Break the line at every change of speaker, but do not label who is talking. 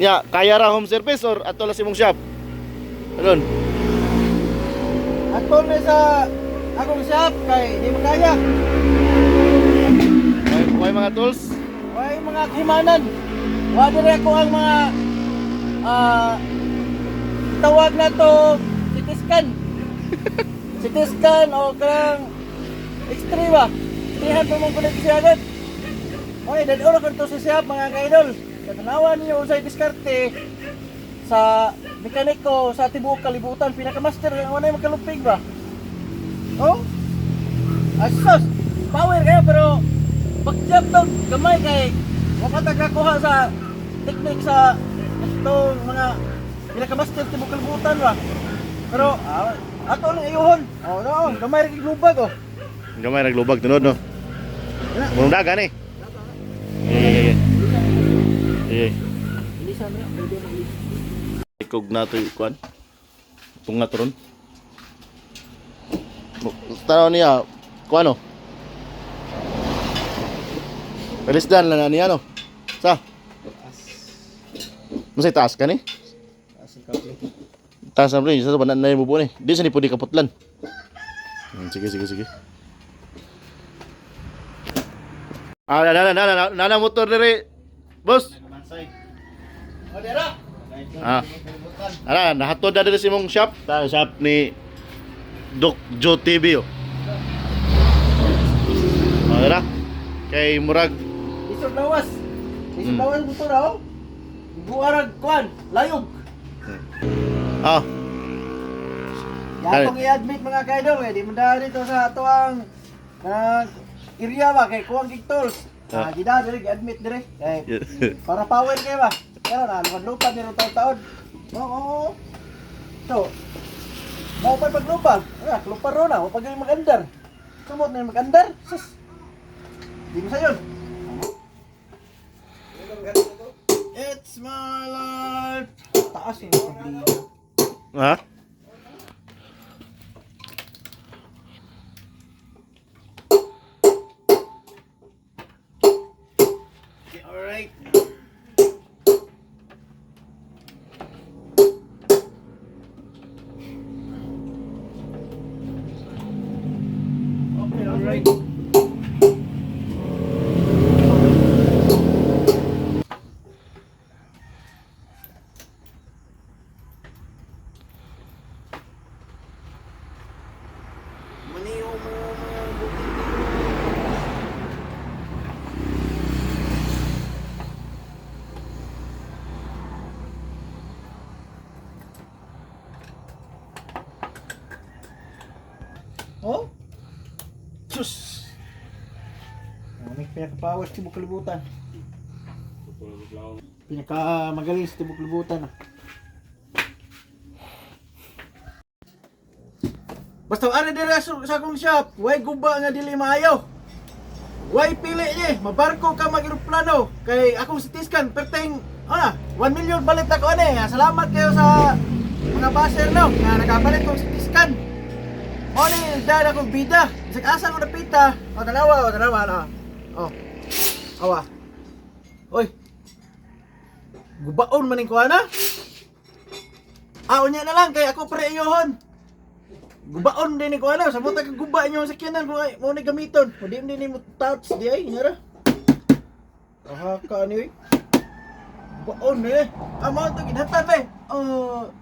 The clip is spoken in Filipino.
Ya, kaya ra home service or ato lang simong shop? Anon.
Ato na sa akong shop kay di mo kaya.
May, may mga tools.
Way mga kimanan. Wa dire ako ang mga ah tawag na to CT scan. CT scan o kang X-ray ba? Tihan pa mong kulit siya agad. Okay, dadoro ko to sa shop mga kaidol. Sa tanawan niyo sa diskarte sa mekaniko sa tibuok kalibutan pinakamaster ang wala magkalupig ba? Oh? Asos! Power kayo pero pag-job to gamay kay wapatag kakuha sa technique sa itong mga pinakamaster tibuok kalibutan ba? Pero ah, ato lang ayuhon. Oh, no, gamay rin lubag oh.
Gamay naglubag tunod no. Murong dagan eh. Eh. Eh.
Bilisan na, pwede na
Ikog na to kuan. Tunga to ron. Tanaw niya, kuan no. Palisdan lang na niya no. Sa, Masay taas ka ni? Taas na rin, sa banan na yung bubo ni. Di sa ni pwede kaputlan. Hmm, Sige, sige, sige. Ah, na na na na na na motor dire. Boss.
Oh, dira.
Ah. Ara, nahatod na dito si mong shop. Ta shop ni Doc Joe TV oh. Oh, ara. Kay murag
Isog lawas. Isog
Hmm.
lawas mo raw. Buarag kwan, layog.
ah,
Yatong i-admit mga kaidol, eh, di mo dahil dito sa ato ang ah, area ba, kay kuwang gigtools. Ah,
Ah.
di dahil dire, i-admit dire. Kay, para power kayo ba? Pero na, lupa nilo taon-taon. Oo, oo, oo. So, mau pa paglupag. Ah, lupa ro na, wapag yung mag-andar. Sumot na mag-andar. Sus. Di mo sayon. It's my life. Taas yung problema.
ha?
Okay, alright. Oh? Sus! May pinaka-power sa tibok libutan. Pinaka-magaling sa tibok libutan. ah. Basta ano dira sa, akong shop, way guba nga dili maayo. Way pili ni, mabarko ka mag-aeroplano. Kay akong sitiskan, perteng, ano, 1 million balit ako ani. Ah, Salamat kayo sa mga baser no, nga nakabalit kong sitiskan. O ni, dahil akong bida. Isang asa ko napita. O, tanawa, o, tanawa, na. O. Awa. Oy. Gubaon man ko ana. Ah, unya na lang, kay ako pre iyohon. Gubaon din ni ko ano, sa buta ka guba niyo sa sakyanan ko ay mo ni gamiton. Hindi ni mo touch di ay, nyara. Ah, ka ni. Gubaon eh. Ah, mo to ginhatan be. Oh.